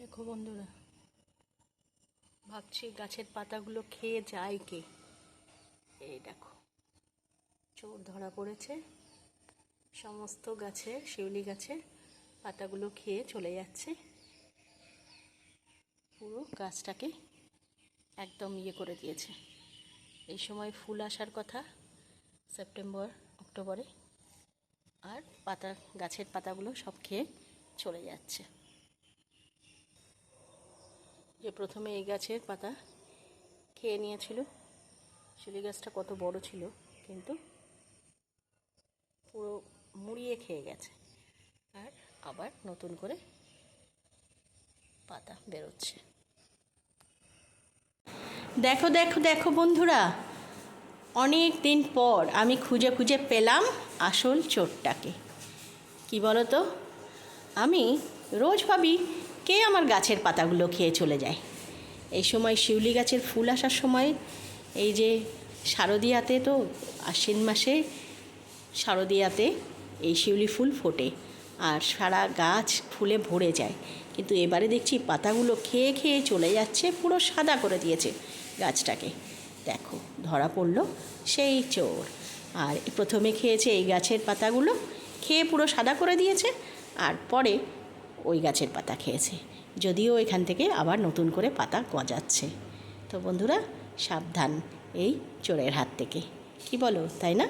দেখো বন্ধুরা। ভাবছি গাছের পাতাগুলো খেয়ে যায় কে। এই দেখো, চোর ধরা পড়েছে। সমস্ত গাছে, শিউলি গাছে পাতাগুলো খেয়ে চলে যাচ্ছে। পুরো গাছটাকে একদম ইয়ে করে দিয়েছে। এই সময় ফুল আসার কথা সেপ্টেম্বর, অক্টোবরে। আর পাতা, গাছের পাতাগুলো সব খেয়ে চলে যাচ্ছে। যে প্রথমে এই গাছের পাতা খেয়ে নিয়েছিল, শিলি গাছটা কত বড় ছিল, কিন্তু পুরো মুড়িয়ে খেয়ে গেছে। আর আবার নতুন করে পাতা বেরোচ্ছে। দেখো দেখো দেখো বন্ধুরা, অনেক দিন পর আমি খুঁজে খুঁজে পেলাম আসল চোরটাকে। কি বলো তো আমি রোজ ভাবি কে আমার গাছের পাতাগুলো খেয়ে চলে যায়। এই সময় শিউলি গাছের ফুল আসার সময় এই যে শারদিয়াতে তো আশ্বিন মাসে শারদিয়াতে এই শিউলি ফুল ফোটে আর সারা গাছ ফুলে ভরে যায়। কিন্তু এবারে দেখছি পাতাগুলো খেয়ে খেয়ে চলে যাচ্ছে, পুরো সাদা করে দিয়েছে গাছটাকে। দেখো, ধরা পড়ল সেই চোর। আর প্রথমে খেয়েছে এই গাছের পাতাগুলো, খেয়ে পুরো সাদা করে দিয়েছে আর পরে ওই গাছের পাতা খেয়েছে। যদিও এখান থেকে আবার নতুন করে পাতা গজাচ্ছে। তো বন্ধুরা, সাবধান এই চোরের হাত থেকে। কি বলো, তাই না?